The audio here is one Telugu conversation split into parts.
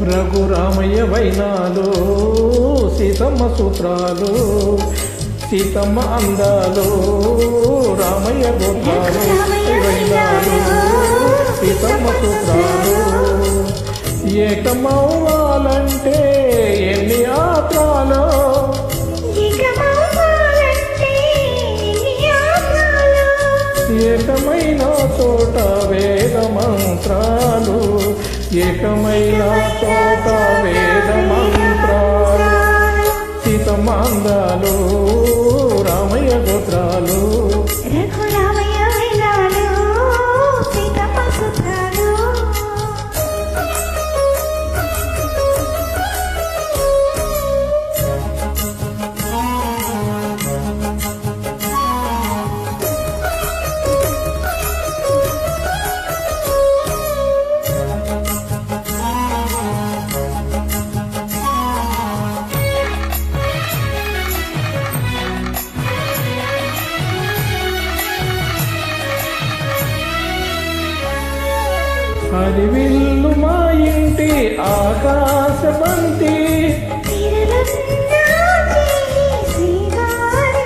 రఘురామయ్య వైనాలు సీతమ్మ సూత్రాలు సీతమ్మ అందాలు రామయ్య గోత్రాలు వైనాలు సీతమ్మ సూత్రాలు. ఏకమవ్వాలంటే ఎన్ని ఆత్రాలు. ఏకమైన చోట వేద మంత్రాలు ఏకమైన తోట వేద మంత్రాలు సీతమాందాలు హరివిల్లు మా ఇంటి ఆకాశ బంతి చేయి శ్రీవారి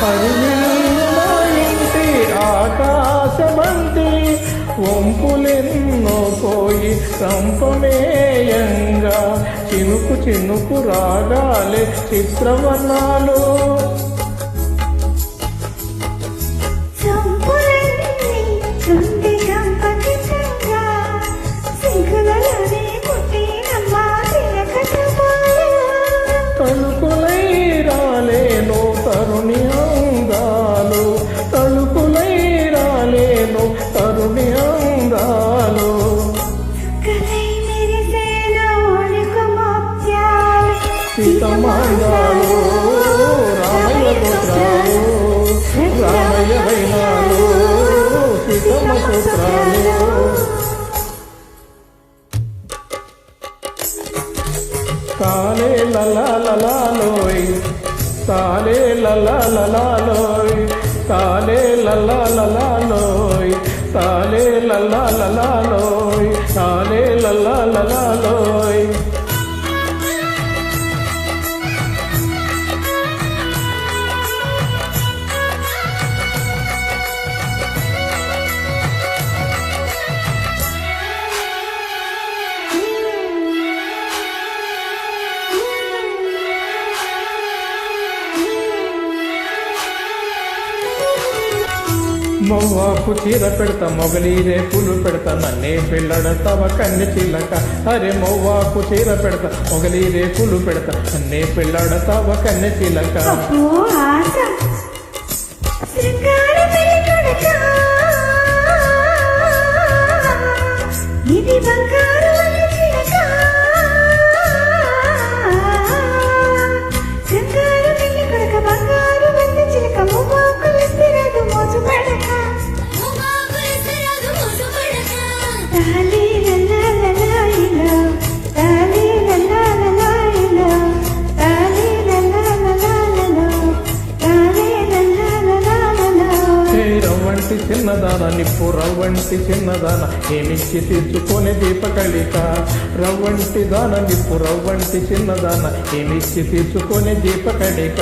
హరివిల్లు మా ఇంటి ఆకాశబంతి వంపులెన్నో పోయి సంపమేయంగా. చినుకు చినుకు రాగాలే చిత్రవర్ణాలు. తాలే లలాలలాలోయ్ తాలే లలాలలాలోయ్ తాలే లలాలలాలోయ్ తాలే లలాలలాలోయ్ తాలే లలాలలాలోయ్ మొవ్వకు చీర పెడతా మొగలీరే పూలు పెడతా నన్నే పెళ్ళడతావ కన్నె చిల్లక. అరే మొవ్వకు చీర పెడతా మొగలీరే పూలు పెడతా నన్నే పెళ్ళడతావ కన్నె చిల్లక. చిన్నదాన నిప్పు రవ్వంటి చిన్నదాన ఏమిచ్చి తీర్చుకొని దీపకళిక? రవ్వంటి దాన నిప్పు రవ్వంటి చిన్నదాన ఏమిచ్చి తీర్చుకొని దీపకళిక?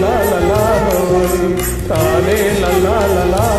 తాలే లలాలలాలోయ్ తాలే లలాలలాలోయ్ తాలే